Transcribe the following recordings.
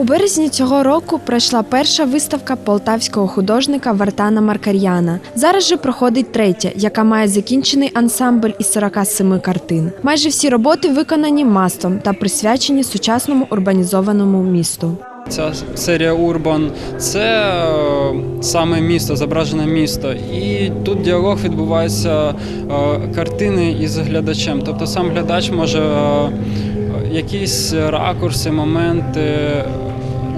У березні цього року пройшла перша виставка полтавського художника Вартана Маркар'яна. Зараз же проходить третя, яка має закінчений ансамбль із 47 картин. Майже всі роботи виконані маслом та присвячені сучасному урбанізованому місту. Ця серія Урбан це е, саме місто, зображене місто. І тут діалог відбувається е, картини із глядачем. Тобто сам глядач може е, якісь ракурси, моменти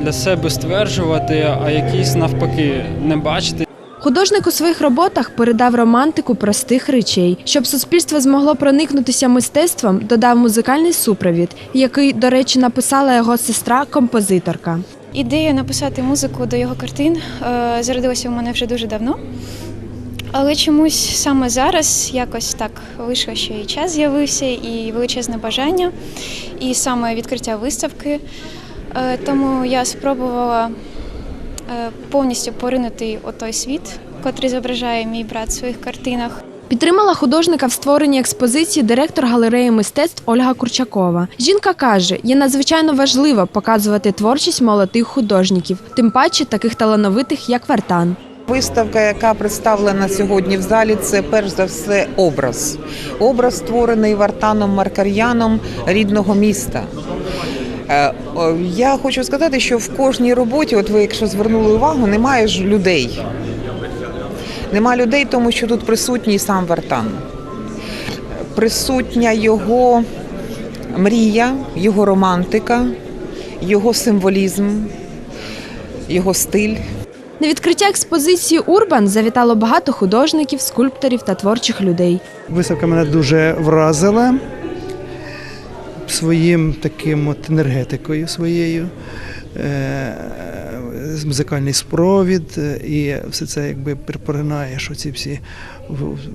для себе стверджувати, а якісь навпаки не бачити. Художник у своїх роботах передав романтику простих речей. Щоб суспільство змогло проникнутися мистецтвом, додав музикальний супровід, який, до речі, написала його сестра-композиторка. Ідея написати музику до його картин е, зародилася у мене вже дуже давно. Але чомусь саме зараз якось так вийшло, що і час з'явився, і величезне бажання, і саме відкриття виставки. Е, Тому я спробувала е, повністю поринути у той світ, котрий зображає мій брат в своїх картинах. Підтримала художника в створенні експозиції директор галереї мистецтв Ольга Курчакова. Жінка каже, є надзвичайно важливо показувати творчість молодих художників, тим паче таких талановитих, як Вартан. Виставка, яка представлена сьогодні в залі, це перш за все образ. Образ створений Вартаном Маркар'яном рідного міста. Е, Я хочу сказати, що в кожній роботі, от ви, якщо звернули увагу, немає ж людей. Нема людей, тому що тут присутній сам Вартан. Присутня його мрія, його романтика, його символізм, його стиль. На відкриття експозиції Урбан завітало багато художників, скульпторів та творчих людей. Виставка мене дуже вразила своїм таким от енергетикою своєю. е, Музикальний спровід, е, і все це якби перепоринаєш оці всі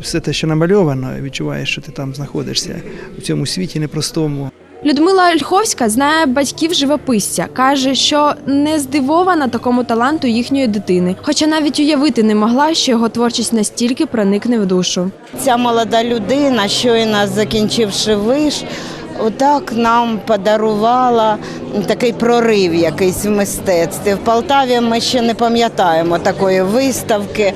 все те, що намальовано, відчуваєш, що ти там знаходишся у цьому світі непростому. Людмила Ольховська знає батьків живописця. каже, що не здивована такому таланту їхньої дитини, хоча навіть уявити не могла, що його творчість настільки проникне в душу. Ця молода людина, щойно закінчивши виш, отак нам подарувала такий прорив якийсь в мистецтві. В Полтаві ми ще не пам'ятаємо такої виставки,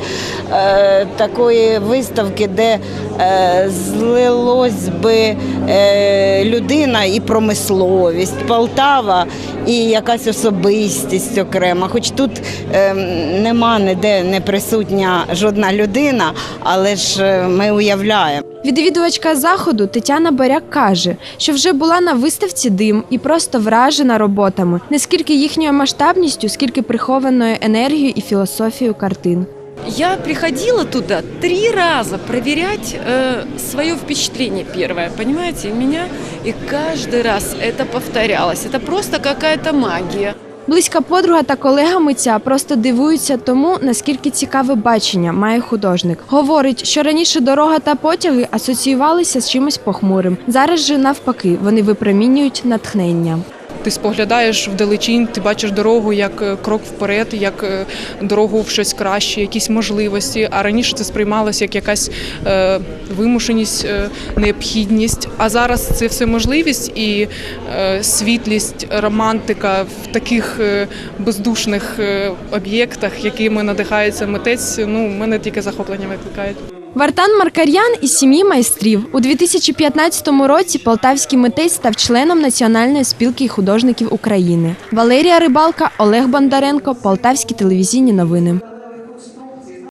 е, такої виставки, де е, злилось би е, людина і промисловість, Полтава і якась особистість окрема. Хоч тут нема ніде не присутня жодна людина, але ж ми уявляємо. Відвідувачка заходу Тетяна Баряк каже, що вже була на виставці дим і просто вражена роботами, не скільки їхньою масштабністю, скільки прихованою енергією і філософією картин. Я приходила туда три раза проверять э, свое впечатление первое, понимаете, у меня и каждый раз это повторялось. Это просто какая-то магия. Близька подруга та колега митця просто дивуються тому, наскільки цікаве бачення має художник. Говорить, що раніше дорога та потяги асоціювалися з чимось похмурим. Зараз же навпаки вони випромінюють натхнення. Ти споглядаєш вдалечінь, ти бачиш дорогу як е, крок вперед, як е, дорогу в щось краще, якісь можливості. А раніше це сприймалося як якась е, вимушеність, е, необхідність. А зараз це все можливість і е, світлість, романтика в таких е, бездушних е, об'єктах, якими надихається митець. Ну, мене тільки захоплення викликають. Вартан Маркар'ян із сім'ї майстрів у 2015 році полтавський митець став членом Національної спілки художників України. Валерія Рибалка, Олег Бондаренко, Полтавські телевізійні новини.